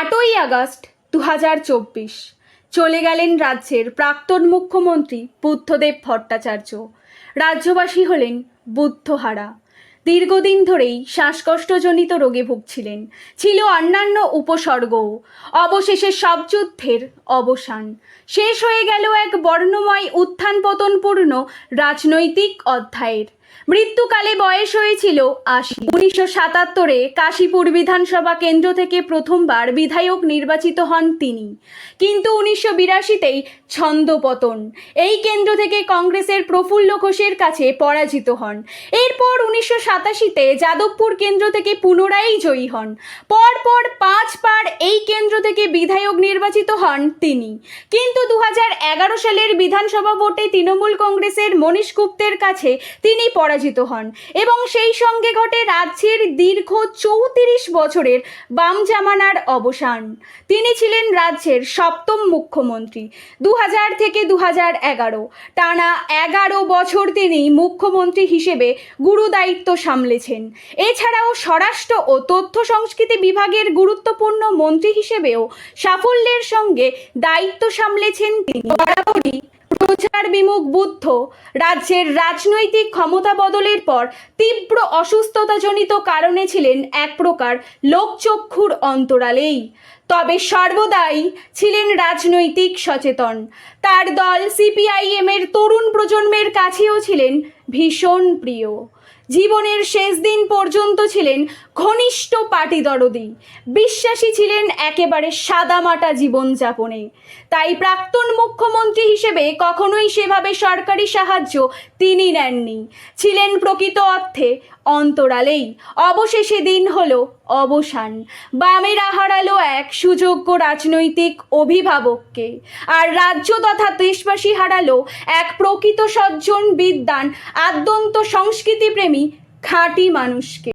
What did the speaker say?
আটই আগস্ট দু হাজার চব্বিশ। চলে গেলেন রাজ্যের প্রাক্তন মুখ্যমন্ত্রী বুদ্ধদেব ভট্টাচার্য। রাজ্যবাসী হলেন বুদ্ধহারা। দীর্ঘদিন ধরেই শ্বাসকষ্টজনিত রোগে ভুগছিলেন। ছিল অন্যান্য উপসর্গও। অবশেষে সব যুদ্ধের অবসান। শেষ হয়ে গেল এক বর্ণময় উত্থান পতনপূর্ণ রাজনৈতিক অধ্যায়ের। মৃত্যুকালে বয়স হয়েছিল আশি। উনিশশো সাতাত্তরে কাশীপুর বিধানসভা কেন্দ্র থেকে প্রথমবার বিধায়ক নির্বাচিত হন তিনি। কিন্তু উনিশশো বিরাশিতেই ছন্দপতন এই কেন্দ্র থেকে কংগ্রেসের প্রফুল্ল ঘোষের কাছে পরাজিত হন। এরপর উনিশশো সাতাশিতে যাদবপুর কেন্দ্র থেকে পুনরায় জয়ী হন। পরপর পাঁচবার এই কেন্দ্র থেকে বিধায়ক নির্বাচিত হন তিনি। কিন্তু দু সালের বিধানসভা ভোটে তৃণমূল কংগ্রেসের মনীশ গুপ্তের কাছে তিনি পরাজিত হন। এবং সেই সঙ্গে ঘটে রাজ্যের দীর্ঘ চৌত্রিশ বছরের বাম জামানার অবসান। তিনি ছিলেন রাজ্যের সপ্তম মুখ্যমন্ত্রী। দু হাজার থেকে দু এগারো, টানা এগারো বছর তিনি মুখ্যমন্ত্রী হিসেবে গুরু দায়িত্ব সামলেছেন। এছাড়াও স্বরাষ্ট্র ও তথ্য সংস্কৃতি বিভাগের গুরুত্বপূর্ণ মন্ত্রী হিসেবেও সাফল্যের সঙ্গে দায়িত্ব সামলেছেন তিনি। বরাবরই বিমুখ বুদ্ধ। রাজ্যের রাজনৈতিক ক্ষমতা বদলের পর তীব্র অসুস্থতাজনিত কারণে ছিলেন এক প্রকার লোকচক্ষুর অন্তরালেই। তবে সর্বদাই ছিলেন রাজনৈতিক সচেতন। তার দল সিপিআইএম এর তরুণ প্রজন্মের কাছেও ছিলেন ভীষণ প্রিয়। জীবনের শেষ দিন পর্যন্ত ছিলেন ঘনিষ্ঠ পাটিদরদি। বিশ্বাসী ছিলেন একেবারে সাদামাটা জীবনযাপনে তাই প্রাক্তন মুখ্যমন্ত্রী হিসেবে কখনোই সেভাবে সরকারি সাহায্য তিনি নেননি। ছিলেন প্রকৃত অর্থে অন্তরালেই। অবশেষে দিন হল অবসান। বামেরা হারালো এক সুযোগ্য রাজনৈতিক অভিভাবককে। আর রাজ্য তথা দেশবাসী হারালো এক প্রকৃত সজ্জন বিদ্যান আদ্যন্ত সংস্কৃতিপ্রেমী, খাঁটি মানুষকে।